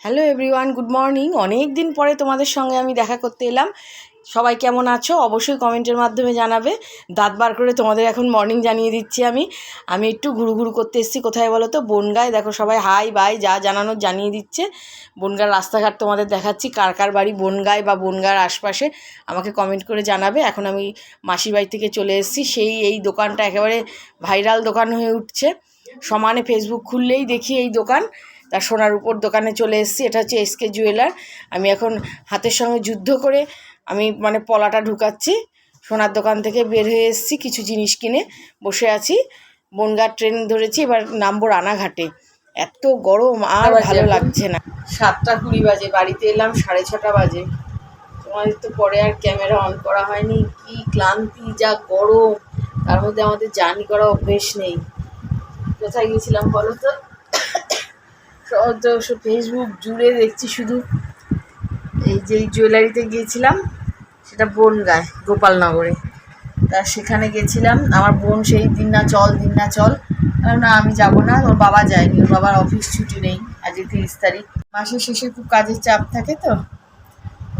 Hello everyone good morning অনেক দিন পরে তোমাদের সঙ্গে আমি দেখা করতে এলাম। সবাই কেমন আছো? অবশ্যই কমেন্টের মাধ্যমে জানাবে। দাঁত বার করে তোমাদের এখন মর্নিং জানিয়ে দিচ্ছি আমি। আমি একটু ঘুরু ঘুরু করতে এসেছি। কোথায় বলো তো? বনগায়। দেখো সবাই হাই বাই যা জানানোর জানিয়ে দিচ্ছে। বনগার রাস্তাঘাট তোমাদের দেখাচ্ছি। কার কার বাড়ি বনগায় বা বনগার আশপাশে আমাকে কমেন্ট করে জানাবে। এখন আমি মাসির বাড়ি থেকে চলে এসেছি। সেই এই দোকানটা একেবারে ভাইরাল দোকান হয়ে উঠছে। সমানে ফেসবুক খুললেই দেখি এই দোকান। তার সোনার উপর দোকানে চলে এসেছি এটা হচ্ছে এসকে জুয়েলার আমি এখন হাতের সঙ্গে যুদ্ধ করে আমি মানে পলাটা ঢুকাচ্ছি সোনার দোকান থেকে বের হয়ে এসেছি কিছু জিনিস কিনে বসে আছি। বনগাঁ ট্রেন ধরেছি এবার নামবো রানাঘাটে। এত গরম আর ভালো লাগছে না। সাতটা কুড়ি বাজে বাড়িতে এলাম সাড়ে ছটা বাজে। তোমাদের তো পরে আর ক্যামেরা অন করা হয়নি কি ক্লান্তি যা গরম। তার মধ্যে আমাদের জার্নি করা অভ্যেস নেই। কোথায় গেছিলাম বলো তো? ফেসবুক জুড়ে দেখছি শুধু এই যে জুয়েলারিতে গিয়েছিলাম, সেটা বনগায়, গোপালনগরে। তা সেখানে গেছিলাম, আমার বোন সেই দিন না চল, দিন না চল। না, আমি যাব না, ওর বাবা যায়নি, ওর বাবার অফিস ছুটি নেই, আজকে তিরিশ তারিখ। মাসের শেষে খুব কাজের চাপ থাকে তো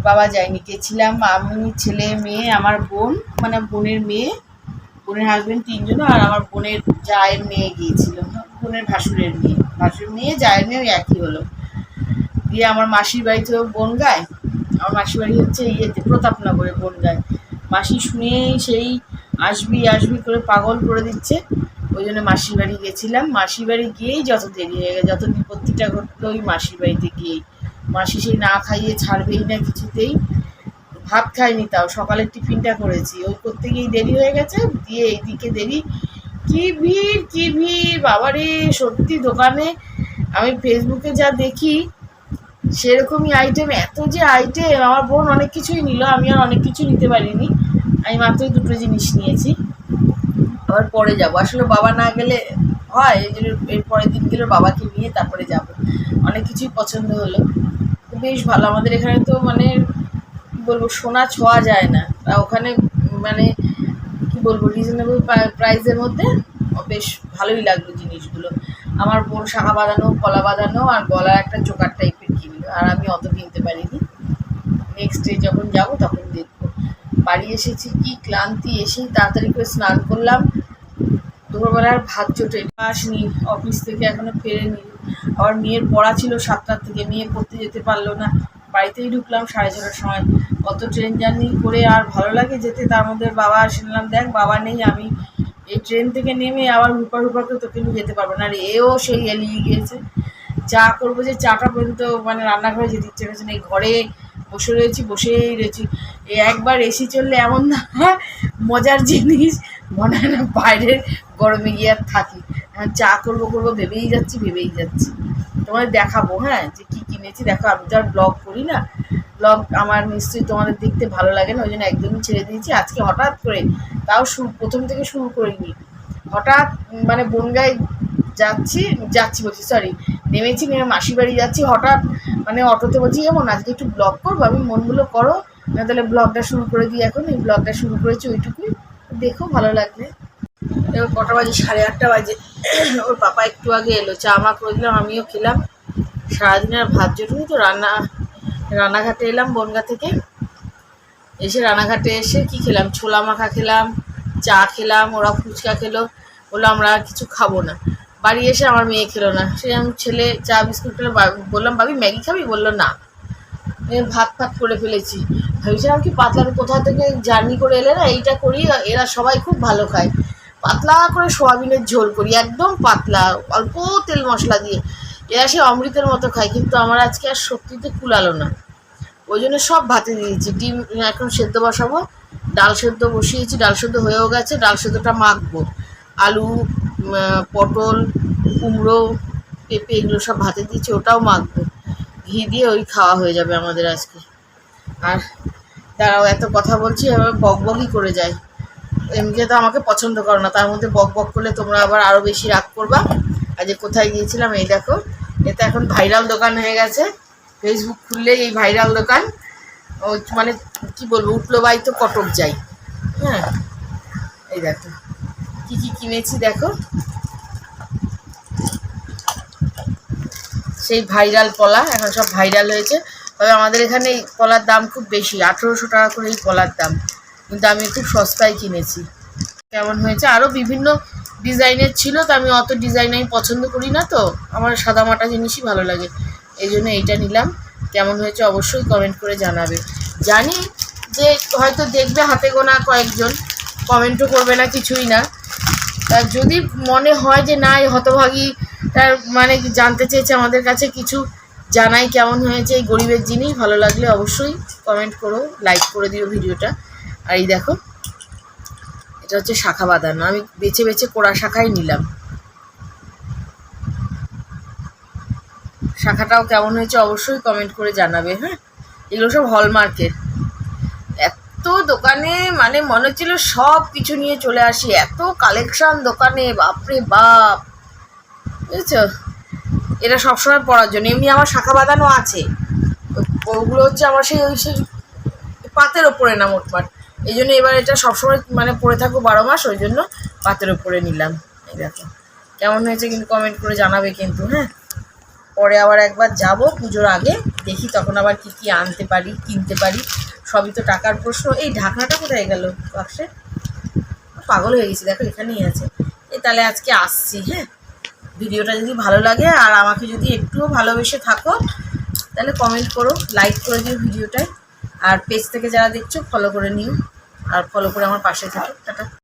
বাবা যায়নি। গেছিলাম, আমি, ছেলে, মেয়ে, আমার বোন মানে বোনের মেয়ে, বোনের হাজবেন্ড তিনজন, আর আমার বোনের জায়ের মেয়ে গিয়েছিল, বোনের ভাসুরের মেয়ে। ভাসুরের মেয়ে জায়ের মেয়ে একই হলো। দিয়ে আমার মাসির বাড়ি তো বনগায়। আমার মাসির বাড়ি হচ্ছে ইয়েতে, প্রতাপনগরে বনগায়। মাসি শুনেই সেই আসবি আসবি করে পাগল করে দিচ্ছে। ওই জন্য মাসির বাড়ি গেছিলাম। মাসির বাড়ি গিয়েই যত দেরি হয়ে গেছে যত বিপত্তিটা ঘটলো, ওই মাসির বাড়িতে গিয়েই। মাসি সেই না খাইয়ে ছাড়বেই না কিছুতেই। ভাত খাইনি তাও, সকালের টিফিনটা করেছি। ওই করতে গিয়েই দেরি হয়ে গেছে। দিয়ে এইদিকে দেরি কি ভিড় কি ভিড়? বাবারে, সত্যি দোকানে আমি ফেসবুকে যা দেখি, সেরকমই আইটেম এত যে আইটেম আমার বোন অনেক কিছুই নিল, আমি আর অনেক কিছু নিতে পারিনি। আমি মাত্রই দুটো জিনিস নিয়েছি। আবার পরে যাব। আসলে বাবা না গেলে হয়, এই জন্য এর পরের দিন গেলে বাবাকে নিয়ে তারপরে যাব। অনেক কিছুই পছন্দ হলো। বেশ ভালো। আমাদের এখানে তো মানে বলব, সোনা ছোঁয়া যায় না। ওখানে মানে কি বলব রিজনেবল প্রাইসের মধ্যে বেশ ভালোই লাগল জিনিসগুলো। আমার বোন শাখা বাঁধানো, কলা বাঁধানো আর গলার একটা চোকার টাইপের কিনলো, আর আমি অত কিনতে পারিনি। নেক্সট ডে যখন যাব তখন দেখব। বাড়ি এসেছি, কি ক্লান্তি, এসেই তাড়াতাড়ি করে স্নান করলাম। দুপুরবেলা আর ভাত জোটে আসনি অফিস থেকে এখনও ফেরেনি। আবার মেয়ের পড়া ছিল সাতটার থেকে, মেয়ে পড়তে যেতে পারল না। বাড়িতেই ঢুকলাম সাড়ে ছটার সময়। অত ট্রেন জার্নি করে আর ভালো লাগে যেতে, তার মধ্যে বাবা শুনলাম, দেখ, বাবা নেই, আমি এই ট্রেন থেকে নেমে আবার হুপার হুপার করে তোকে নিয়ে যেতে পারব না। আর এও সেই এলিয়ে গিয়েছে। চা করব যে চাটা পর্যন্ত মানে রান্নাঘরে যেতে ইচ্ছে করছে না। এই ঘরে বসে রয়েছি, বসেই রয়েছি। একবার এসি চললে এমন না, হয়, মজার জিনিস। মনে হয় না বাইরের গরমে গিয়ে আর থাকি। এখন চা করব করব ভেবেই যাচ্ছি ভেবেই যাচ্ছি। তোমাদের দেখাবো হ্যাঁ যে কী কিনেছি। দেখো, আমি তো আর ব্লগ করি না। ব্লগ আমার নিশ্চয়ই তোমাদের দেখতে ভালো লাগে না, ওই জন্য একদমই ছেড়ে দিয়েছি। আজকে হঠাৎ করে তাও শুরু, প্রথম থেকে শুরু করিনি। হঠাৎ মানে বনগায় যাচ্ছি যাচ্ছি বলছি সরি নেমেছি, নেমে মাসির বাড়ি যাচ্ছি। হঠাৎ মানে অটোতে বলছি, এমন, আজকে একটু ব্লগ করব, আমি মনগুলো করো, না তাহলে ব্লগটা শুরু করে দিই এখন। এই ব্লগটা শুরু করেছি ওইটুকুই। দেখো, ভালো লাগবে। এবার কটা বাজে? সাড়ে আটটা বাজে। ওর পাপা একটু আগে এলো, চা মা করে দিলাম, আমিও খেলাম। সারাদিন আর ভাত জোটেনি তো, রান্না রানাঘাটে এলাম, বনগা থেকে। এসে রানাঘাটে এসে কি খেলাম? ছোলা মাখা খেলাম, চা খেলাম, ওরা ফুচকা খেলো। বলল, আমরা কিছু খাব না। বাড়ি এসে আমার মেয়ে খেলো না। সে আমি ছেলে চা বিস্কুট খেলো বললাম, ভাবি, ম্যাগি খাবি? বলল, না। ভাত ফাত করে ফেলেছি। ভেবেছিলাম কি, পাতলার কোথাও থেকে জার্নি করে এলে না, এইটা করি, এরা সবাই খুব ভালো খায়। পাতলা করে সোয়াবিনের ঝোল করি, একদম পাতলা, অল্প তেল মশলা দিয়ে। এরা সে অমৃতের মতো খায়, কিন্তু আমার আজকে আর সত্যিতে কুলালো না। ওই জন্য সব ভাতে দিয়েছি ডিম এখন সেদ্ধ বসাবো, ডাল সেদ্ধ বসিয়েছি, ডাল সেদ্ধ হয়েও গেছে, ডাল সেদ্ধটা মাখবো। আলু পটল, কুমড়ো, পেঁপে এগুলো সব ভাতে দিয়েছি, ওটাও মাখবো। ঘি দিয়ে ওই খাওয়া হয়ে যাবে আমাদের আজকে। আর দাঁড়াও, এত কথা বলছি, এবার বক বকই করে যায় এমনিতে তো আমাকে পছন্দ করো না, তার মধ্যে বক বক করলে তোমরা আবার আরও বেশি রাগ করবা। আজ কোথায় গিয়েছিলাম, এই দেখো। এটা এখন ভাইরাল দোকান হয়ে গেছে। ফেসবুক খুললেই এই ভাইরাল দোকান। ও মানে কি বলব, উঠল বাই তো কটক যাই। হ্যাঁ এই দেখো। কি কি কিনেছি দেখো। সেই ভাইরাল কলা, এখন সব ভাইরাল হয়েছে। তবে আমাদের এখানে এই কলার দাম খুব বেশি, আঠেরোশো টাকা করে এই কলার দাম। কিন্তু আমি খুব সস্তায় কিনেছি। কেমন হয়েছে? আরও বিভিন্ন ডিজাইনের ছিল, তো আমি অত ডিজাইন আমি পছন্দ করি না তো। আমার সাদামাটা জিনিসই ভালো লাগে। এই জন্য এইটা নিলাম। কেমন হয়েছে অবশ্যই কমেন্ট করে জানাবে। জানি যে হয়তো দেখবে হাতে গোনা কয়েকজন কমেন্টও করবে না কিছুই না। তা যদি মনে হয় যে না, এই হতভাগী তার মানে জানতে চেয়েছে আমাদের কাছে, কিছু জানাই কেমন হয়েছে, এই গরিবের জিনিস, ভালো লাগলে অবশ্যই কমেন্ট করো লাইক করে দিও ভিডিওটা। আর এই দেখো এটা হচ্ছে শাখা বাঁধানো। আমি বেছে বেছে কোড়া শাখাই নিলাম। শাখাটাও কেমন হয়েছে অবশ্যই কমেন্ট করে জানাবে হ্যাঁ? এগুলো সব হলমার্কের এত দোকানে মানে মনে হচ্ছিল সব কিছু নিয়ে চলে আসি। এত কালেকশন দোকানে, বাপরে বাপ! বুঝেছ? এটা সবসময় পড়ার জন্য। এমনি আমার শাখা বাঁধানো আছে। ওগুলো হচ্ছে আমার সেই, ওই সেই পাতের ওপরে না, মোটমাট। এই জন্য এবার এটা সবসময় মানে পরে থাকব বারো মাস ওই জন্য পাতের ওপরে নিলাম। এই দেখো। কেমন হয়েছে কিন্তু কমেন্ট করে জানাবে কিন্তু হ্যাঁ? পরে আবার একবার যাব পুজোর আগে, দেখি তখন আবার কি কি আনতে পারি, কিনতে পারি। সবই তো টাকার প্রশ্ন। এই ঢাকনাটা কোথায় গেল বাক্সে? পাগল হয়ে গেছি, দেখো এখানেই আছে। এই তাহলে আজকে আসছি হ্যাঁ? ভিডিওটা যদি ভালো লাগে আর আমাকে যদি একটুও ভালোবেসে থাকো, তাহলে কমেন্ট করো লাইক করে দিও ভিডিওটায়। আর পেজ থেকে যারা দেখছ ফলো করে নিও। আর ফলো করে আমার পাশে থাকো টাটা।